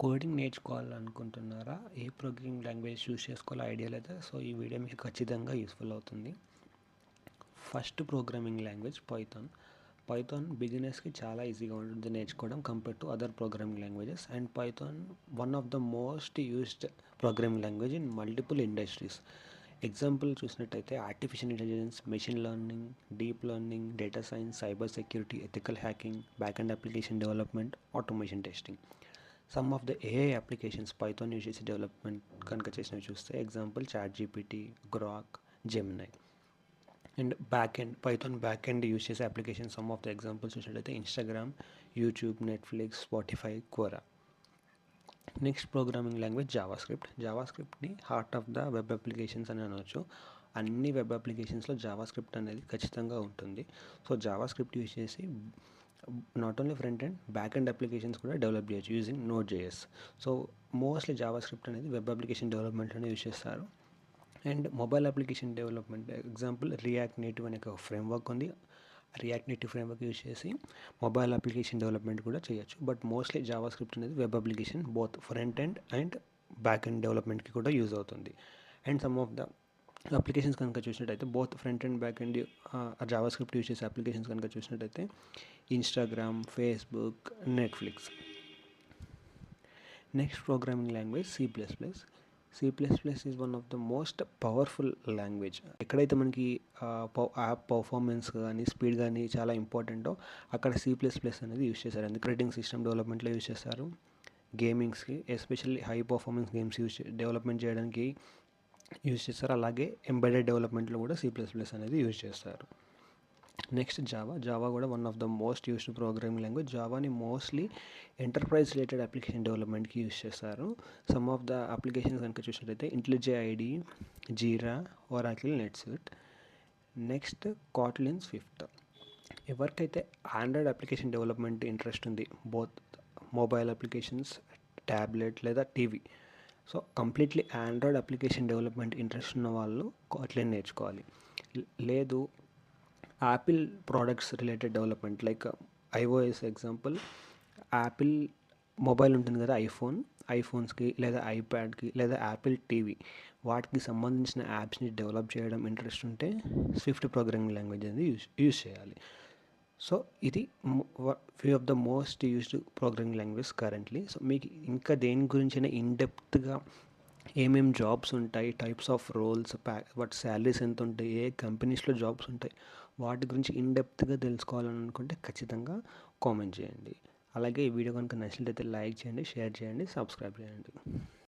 Coding నేర్చుకోవాలనుకుంటున్నారా? ఏ programming language choose చేసుకోవాలో ఐడియా లేదా? సో ఈ వీడియో మీకు ఖచ్చితంగా యూస్ఫుల్ అవుతుంది. First programming language Python Python బిజినెస్కి చాలా ఈజీగా ఉంటుంది నేర్చుకోవడం compare to other programming languages and Python one of the most used programming language in multiple industries example చూసినట్టయితే artificial intelligence machine learning deep learning data science cyber security ethical hacking back end application development automation testing some of the AI applications Python use చేసి development కనుక చేసినవి చూస్తే example chat GPT Grok Gemini and back end Python back end use చేసే application some of the examples చూసినట్టయితే Instagram YouTube Netflix Spotify Quora next programming language JavaScript Java స్క్రిప్ట్ని heart of the web applications అని అనవచ్చు అన్ని web అప్లికేషన్స్లో Java script అనేది ఖచ్చితంగా ఉంటుంది. So JavaScript use చేసి not only front end back end applications కూడా develop చేయొచ్చు using node JS so mostly JavaScript అనేది వెబ్ అప్లికేషన్ డెవలప్మెంట్లోనే యూజ్ చేస్తారు. And mobile application development example React Native అనే ఒక ఫ్రేమ్వర్క్ ఉంది. రియాక్ట్ నేటివ్ ఫ్రేమ్వర్క్ యూజ్ చేసి మొబైల్ అప్లికేషన్ డెవలప్మెంట్ కూడా చేయొచ్చు. బట్ మోస్ట్లీ జావా స్క్రిప్ట్ అనేది web application both front end and back end డెవలప్మెంట్కి కూడా యూజ్ అవుతుంది. And some of the applications కనుక చూసినట్టయితే both front end back end JavaScript use చేసే అప్లికేషన్స్ కనుక చూసినట్టయితే Instagram Facebook Netflix next programming language C plus plus C plus plus is one of the most powerful language ఎక్కడైతే మనకి app performance కానీ speed కానీ చాలా ఇంపార్టెంటో అక్కడ సి ప్లస్ ప్లస్ అనేది యూస్ చేశారు. అందుకే రేటింగ్ సిస్టమ్ డెవలప్మెంట్లో యూస్ చేస్తారు. గేమింగ్స్కి especially high performance games use development చేయడానికి యూజ్ చేస్తారు. అలాగే ఎంబెడెడ్ డెవలప్మెంట్లో కూడా సి ప్లస్ ప్లస్ అనేది యూజ్ చేస్తారు. నెక్స్ట్ జావా జావా కూడా one of the most used programming language జావాని mostly enterprise related application డెవలప్మెంట్కి యూజ్ చేస్తారు. సమ్ ఆఫ్ ద అప్లికేషన్స్ కనుక చూసినట్టయితే IntelliJ IDE Jira Oracle NetSuite next Kotlin's fifth ఎవరికైతే Android application development interest ఉంది both mobile applications tablet లేదా TV so completely Android application development interest ఉన్న వాళ్ళు Kotlin నేర్చుకోవాలి. లేదు Apple products related development like iOS example Apple mobile ఉంటుంది కదా iPhone ఐఫోన్స్కి లేదా ఐప్యాడ్కి లేదా యాపిల్ టీవీ వాటికి సంబంధించిన యాప్స్ని డెవలప్ చేయడం ఇంట్రెస్ట్ ఉంటే స్విఫ్ట్ ప్రోగ్రామింగ్ లాంగ్వేజ్ అనేది యూస్ యూస్ చేయాలి. సో ఇది few of the most used programming language currently so మీకు ఇంకా దేని గురించైనా ఇన్డెప్త్గా ఏమేమి జాబ్స్ ఉంటాయి టైప్స్ ఆఫ్ రోల్స్ ప్యా వాటి శాలరీస్ ఎంత ఉంటాయి ఏ కంపెనీస్లో జాబ్స్ ఉంటాయి వాటి గురించి ఇన్డెప్త్గా తెలుసుకోవాలని అనుకుంటే ఖచ్చితంగా కామెంట్ చేయండి. అలాగే ఈ వీడియో కనుక నచ్చినట్లయితే లైక్ చేయండి షేర్ చేయండి సబ్స్క్రైబ్ చేయండి.